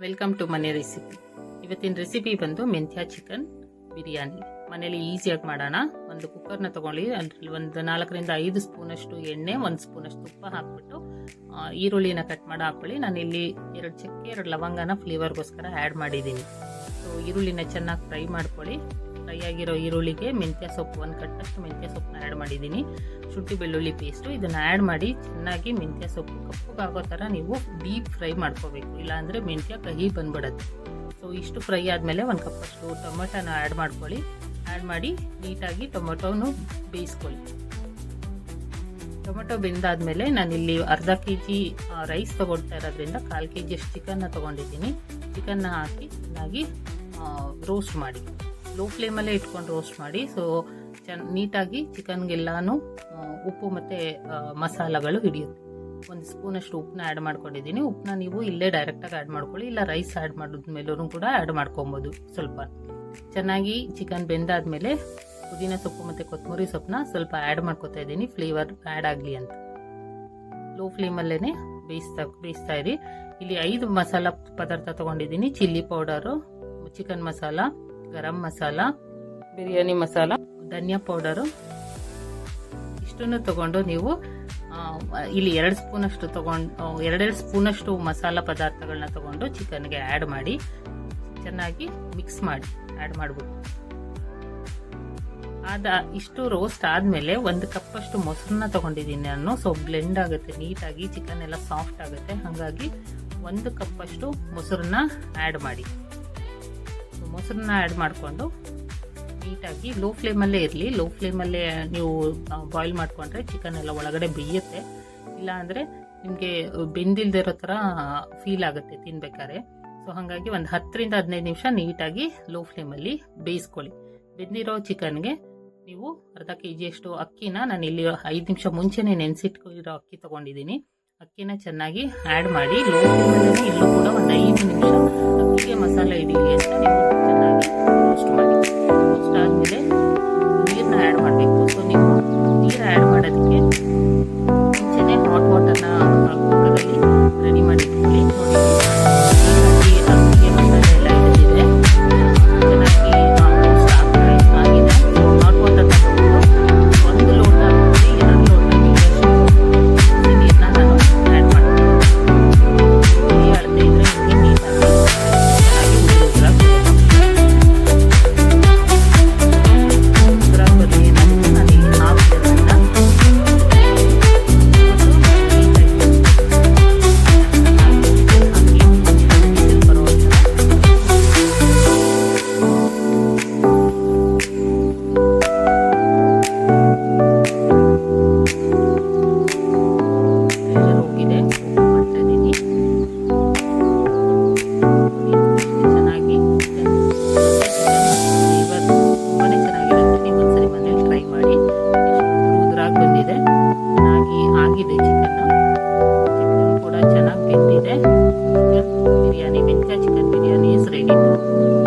Welcome to ಮನೆ recipe ಇವತ್ತಿನ recipe ಬಂದು ಮೆಂತ್ಯ ಚಿಕನ್ ಬಿರಿಯಾನಿ. ಮನೇಲಿ ಈಸಿಯಾಗಿ ಮಾಡೋಣ. ಒಂದು ಕುಕ್ಕರ್ನ ತೊಗೊಳ್ಳಿ. ಅದರಲ್ಲಿ ಒಂದು ನಾಲ್ಕರಿಂದ ಐದು ಸ್ಪೂನಷ್ಟು ಎಣ್ಣೆ, ಒಂದು ಸ್ಪೂನಷ್ಟು ತುಪ್ಪ ಹಾಕ್ಬಿಟ್ಟು ಈರುಳ್ಳಿನ ಕಟ್ ಮಾಡಿ ಹಾಕ್ಕೊಳ್ಳಿ. ನಾನು ಇಲ್ಲಿ ಎರಡು ಚಕ್ಕೆ, ಎರಡು ಲವಂಗನ ಫ್ಲೇವರ್ಗೋಸ್ಕರ ಆ್ಯಡ್ ಮಾಡಿದ್ದೀನಿ. ಸೊ ಈರುಳ್ಳಿನ ಚೆನ್ನಾಗಿ ಫ್ರೈ ಮಾಡ್ಕೊಳ್ಳಿ. ಫ್ರೈ ಆಗಿರೋ ಈರುಳ್ಳಿಗೆ ಮೆಂತ್ಯ ಸೊಪ್ಪು ಒಂದು ಕಟ್ಟಷ್ಟು ಮೆಂತ್ಯ ಸೊಪ್ಪನ್ನ ಆ್ಯಡ್ ಮಾಡಿದ್ದೀನಿ. ಶುಂಠಿ ಬೆಳ್ಳುಳ್ಳಿ ಪೇಸ್ಟು ಇದನ್ನು ಆ್ಯಡ್ ಮಾಡಿ ಚೆನ್ನಾಗಿ ಮೆಂತ್ಯ ಸೊಪ್ಪು ಕಪ್ಪಗಾಗೋ ಥರ ನೀವು ಡೀಪ್ ಫ್ರೈ ಮಾಡ್ಕೋಬೇಕು. ಇಲ್ಲಾಂದರೆ ಮೆಂತ್ಯ ಕಹಿ ಬಂದ್ಬಿಡುತ್ತೆ. ಸೊ ಇಷ್ಟು ಫ್ರೈ ಆದಮೇಲೆ ಒಂದು ಕಪ್ಪಷ್ಟು ಟೊಮೆಟೊನ ಆ್ಯಡ್ ಮಾಡ್ಕೊಳ್ಳಿ. ಆ್ಯಡ್ ಮಾಡಿ ನೀಟಾಗಿ ಟೊಮೆಟೊನು ಬೇಯಿಸ್ಕೊಳ್ಳಿ. ಟೊಮೆಟೊ ನಾನು ನಾನಿಲ್ಲಿ ಅರ್ಧ ಕೆ ಜಿ ರೈಸ್ ತೊಗೊಳ್ತಾ ಇರೋದ್ರಿಂದ ಕಾಲು ಕೆ ಜಿಯಷ್ಟು ಚಿಕನ್ನ ತೊಗೊಂಡಿದ್ದೀನಿ. ಚಿಕನ್ನ ಹಾಕಿ ಚೆನ್ನಾಗಿ ರೋಸ್ಟ್ ಮಾಡಿ. ಲೋ ಫ್ಲೇಮಲ್ಲೇ ಇಟ್ಕೊಂಡು ರೋಸ್ಟ್ ಮಾಡಿ. ಸೊ ಚೆನ್ನ ನೀಟಾಗಿ ಚಿಕನ್ಗೆಲ್ಲಾನು ಉಪ್ಪು ಮತ್ತು ಮಸಾಲಗಳು ಹಿಡಿಯುತ್ತೆ. ಒಂದು ಸ್ಪೂನಷ್ಟು ಉಪ್ಪನ್ನ ಆ್ಯಡ್ ಮಾಡ್ಕೊಂಡಿದ್ದೀನಿ. ಉಪ್ಪನ್ನ ನೀವು ಇಲ್ಲೇ ಡೈರೆಕ್ಟಾಗಿ ಆ್ಯಡ್ ಮಾಡ್ಕೊಳ್ಳಿ. ಇಲ್ಲ ರೈಸ್ ಆ್ಯಡ್ ಮಾಡಿದ್ಮೇಲೂ ಕೂಡ ಆ್ಯಡ್ ಮಾಡ್ಕೊಬೋದು ಸ್ವಲ್ಪ. ಚೆನ್ನಾಗಿ ಚಿಕನ್ ಬೆಂದಾದಮೇಲೆ ಪುದೀನ ಸೊಪ್ಪು ಮತ್ತು ಕೊತ್ತಂಬರಿ ಸೊಪ್ಪನ್ನ ಸ್ವಲ್ಪ ಆ್ಯಡ್ ಮಾಡ್ಕೊತಾ ಇದ್ದೀನಿ. ಫ್ಲೇವರ್ ಆ್ಯಡ್ ಆಗಲಿ ಅಂತ. ಲೋ ಫ್ಲೇಮಲ್ಲೇ ಬೇಯಿಸ್ತಾ ಬೇಯಿಸ್ತಾ ಇರಿ. ಇಲ್ಲಿ ಐದು ಮಸಾಲ ಪದಾರ್ಥ ತೊಗೊಂಡಿದ್ದೀನಿ. Chilli powder chicken masala garam masala, biryani masala, ಧನಿಯಾ ಪೌಡರು. ಇಷ್ಟನ್ನು ತಗೊಂಡು ನೀವು ಇಲ್ಲಿ ಎರಡು ಸ್ಪೂನಷ್ಟು ತಗೊಂಡು ಎರಡೆರಡು ಸ್ಪೂನಷ್ಟು ಮಸಾಲ ಪದಾರ್ಥಗಳನ್ನ ತಗೊಂಡು ಚಿಕನ್ಗೆ ಆ್ಯಡ್ ಮಾಡಿ, ಚೆನ್ನಾಗಿ ಮಿಕ್ಸ್ ಮಾಡಿ ಆ್ಯಡ್ ಮಾಡ್ಬಿಟ್ಟು ಆದ, ಇಷ್ಟು ರೋಸ್ಟ್ ಆದಮೇಲೆ ಒಂದು ಕಪ್ಪಷ್ಟು ಮೊಸರನ್ನ ತಗೊಂಡಿದ್ದೀನಿ ನಾನು. ಸೊ ಬ್ಲೆಂಡ್ ಆಗುತ್ತೆ, ನೀಟಾಗಿ ಚಿಕನ್ ಎಲ್ಲ ಸಾಫ್ಟ್ ಆಗುತ್ತೆ. ಹಾಗಾಗಿ ಒಂದು ಕಪ್ಪಷ್ಟು ಮೊಸರನ್ನ ಆ್ಯಡ್ ಮಾಡಿ. ಮೊಸರನ್ನ ಆ್ಯಡ್ ಮಾಡಿಕೊಂಡು ನೀಟಾಗಿ ಲೋ ಫ್ಲೇಮಲ್ಲೇ ಇರಲಿ. ಲೋ ಫ್ಲೇಮಲ್ಲೇ ನೀವು ಬಾಯ್ಲ್ ಮಾಡಿಕೊಂಡ್ರೆ ಚಿಕನ್ ಎಲ್ಲ ಒಳಗಡೆ ಬೇಯುತ್ತೆ. ಇಲ್ಲಾಂದರೆ ನಿಮಗೆ ನಿಮಗೆ ಬೆಂದಿಲ್ದಿರೋ ಥರ ಫೀಲ್ ಆಗುತ್ತೆ ತಿನ್ಬೇಕಾದ್ರೆ. ಸೊ ಹಾಗಾಗಿ ಒಂದು ಹತ್ತರಿಂದ ಹದಿನೈದು ನಿಮಿಷ ನೀಟಾಗಿ ಲೋ ಫ್ಲೇಮಲ್ಲಿ ಬೇಯಿಸ್ಕೊಳ್ಳಿ. ಬೆಂದಿರೋ ಚಿಕನ್ಗೆ ನೀವು ಅರ್ಧ ಕೆ ಜಿಯಷ್ಟು ಅಕ್ಕಿನ ನಾನು ಇಲ್ಲಿ ಐದು ನಿಮಿಷ ಮುಂಚೆನೇ ನೆನೆಸಿಟ್ಕೊಂಡಿರೋ ಅಕ್ಕಿ ತೊಗೊಂಡಿದ್ದೀನಿ. ಅಕ್ಕಿನ ಚೆನ್ನಾಗಿ ಆ್ಯಡ್ ಮಾಡಿ ಲೋ ಫ್ಲೇಮಲ್ಲೇ chicken dinner. Yeah, biryani, Vinka chicken biryani is ready to